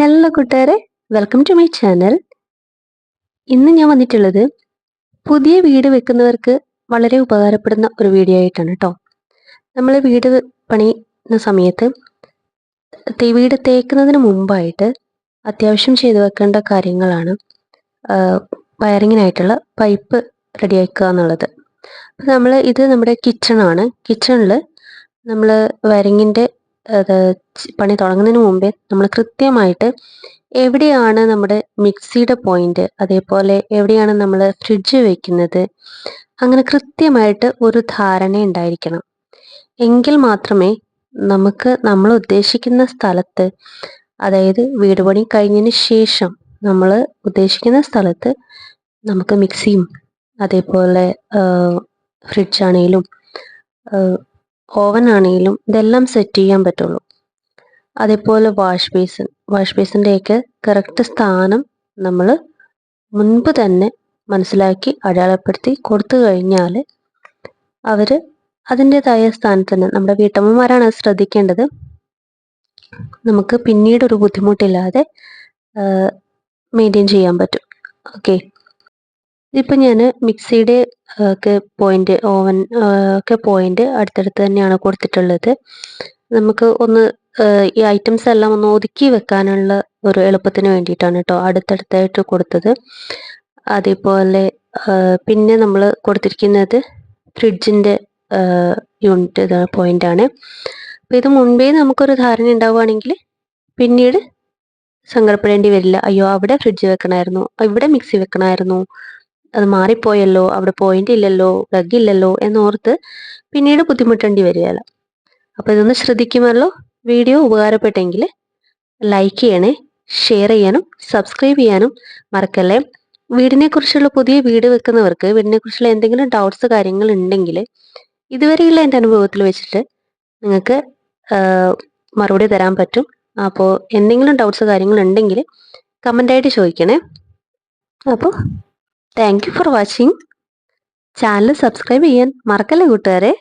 Hello കൂട്ടുകാരെ welcome to my channel ഇന്ന് ഞാൻ വന്നിട്ടുള്ളത് പുതിയ വീട് വെക്കുന്നവർക്ക് വളരെ ഉപകാരപ്പെടുന്ന ഒരു വീഡിയോ ആയിട്ടാണ് കേട്ടോ നമ്മൾ വീട് പണിയുന്ന സമയത്ത് വീട് തേക്കുന്നതിന് മുമ്പായിട്ട് അത്യാവശ്യം ചെയ്തു വെക്കേണ്ട കാര്യങ്ങളാണ് വയറിങ്ങിനായിട്ടുള്ള പൈപ്പ് റെഡിയാക്കുക എന്നുള്ളത്. നമ്മൾ ഇത് നമ്മുടെ കിച്ചണാണ് കിച്ചണിൽ നമ്മൾ വയറിങ്ങിന്റെ പണി തുടങ്ങുന്നതിന് മുമ്പേ നമ്മൾ കൃത്യമായിട്ട് എവിടെയാണ് നമ്മുടെ മിക്സിയുടെ പോയിന്റ് അതേപോലെ എവിടെയാണ് നമ്മൾ ഫ്രിഡ്ജ് വെക്കുന്നത് അങ്ങനെ കൃത്യമായിട്ട് ഒരു ധാരണ ഉണ്ടായിരിക്കണം. എങ്കിൽ മാത്രമേ നമുക്ക് നമ്മൾ ഉദ്ദേശിക്കുന്ന സ്ഥലത്ത് അതായത് വീട് പണി കഴിഞ്ഞതിന് ശേഷം നമ്മൾ ഉദ്ദേശിക്കുന്ന സ്ഥലത്ത് നമുക്ക് മിക്സിയും അതേപോലെ ഫ്രിഡ്ജ് ആണെങ്കിലും ഓവൻ ആണെങ്കിലും ഇതെല്ലാം സെറ്റ് ചെയ്യാൻ പറ്റുള്ളൂ. അതേപോലെ വാഷ് ബേസിൻ വാഷ് ബേസിന്റെയൊക്കെ കറക്റ്റ് സ്ഥാനം നമ്മൾ മുൻപ് തന്നെ മനസ്സിലാക്കി അടയാളപ്പെടുത്തി കൊടുത്തു കഴിഞ്ഞാൽ അവർ അതിന്റെതായ സ്ഥാനത്ത് തന്നെ നമ്മുടെ വീട്ടമ്മമാരാണ് അത് ശ്രദ്ധിക്കേണ്ടത്. നമുക്ക് പിന്നീട് ഒരു ബുദ്ധിമുട്ടില്ലാതെ മെയിന്റെയിൻ ചെയ്യാൻ പറ്റും. ഓക്കെ ഇതിപ്പോൾ ഞാൻ മിക്സിയുടെ ഒക്കെ പോയിന്റ് ഓവൻ ഒക്കെ പോയിന്റ് അടുത്തടുത്ത് തന്നെയാണ് കൊടുത്തിട്ടുള്ളത്. നമുക്ക് ഒന്ന് ഈ ഐറ്റംസ് എല്ലാം ഒന്ന് ഒതുക്കി വെക്കാനുള്ള ഒരു എളുപ്പത്തിന് വേണ്ടിയിട്ടാണ് കേട്ടോ അടുത്തടുത്തായിട്ട് കൊടുത്തത്. അതേപോലെ പിന്നെ നമ്മൾ കൊടുത്തിരിക്കുന്നത് ഫ്രിഡ്ജിന്റെ യൂണിറ്റ് പോയിന്റ് പോയിന്റാണ് അപ്പം ഇത് മുൻപേ നമുക്കൊരു ധാരണ ഉണ്ടാവുകയാണെങ്കിൽ പിന്നീട് സങ്കടപ്പെടേണ്ടി വരില്ല. അയ്യോ അവിടെ ഫ്രിഡ്ജ് വെക്കണമായിരുന്നു ഇവിടെ മിക്സി വെക്കണമായിരുന്നു അത് മാറിപ്പോയല്ലോ അവിടെ പോയിന്റ് ഇല്ലല്ലോ പ്ലഗ് ഇല്ലല്ലോ എന്നോർത്ത് പിന്നീട് ബുദ്ധിമുട്ടേണ്ടി വരികയല്ല. അപ്പോൾ ഇതൊന്ന് ശ്രദ്ധിക്കുമല്ലോ. വീഡിയോ ഉപകാരപ്പെട്ടെങ്കിൽ ലൈക്ക് ചെയ്യണേ ഷെയർ ചെയ്യാനും സബ്സ്ക്രൈബ് ചെയ്യാനും മറക്കല്ലേ. വീടിനെ കുറിച്ചുള്ള പുതിയ വീട് വെക്കുന്നവർക്ക് വീടിനെ കുറിച്ചുള്ള എന്തെങ്കിലും ഡൗട്ട്സ് കാര്യങ്ങൾ ഉണ്ടെങ്കിൽ ഇതുവരെയുള്ള എന്റെ അനുഭവത്തിൽ വെച്ചിട്ട് നിങ്ങൾക്ക് മറുപടി തരാൻ പറ്റും. അപ്പോൾ എന്തെങ്കിലും ഡൗട്ട്സ് കാര്യങ്ങൾ ഉണ്ടെങ്കിൽ കമന്റായിട്ട് ചോദിക്കണേ. അപ്പോൾ thank you for watching channel subscribe ചെയ്യാൻ മറക്കല്ലേ കൂട്ടുകാരെ?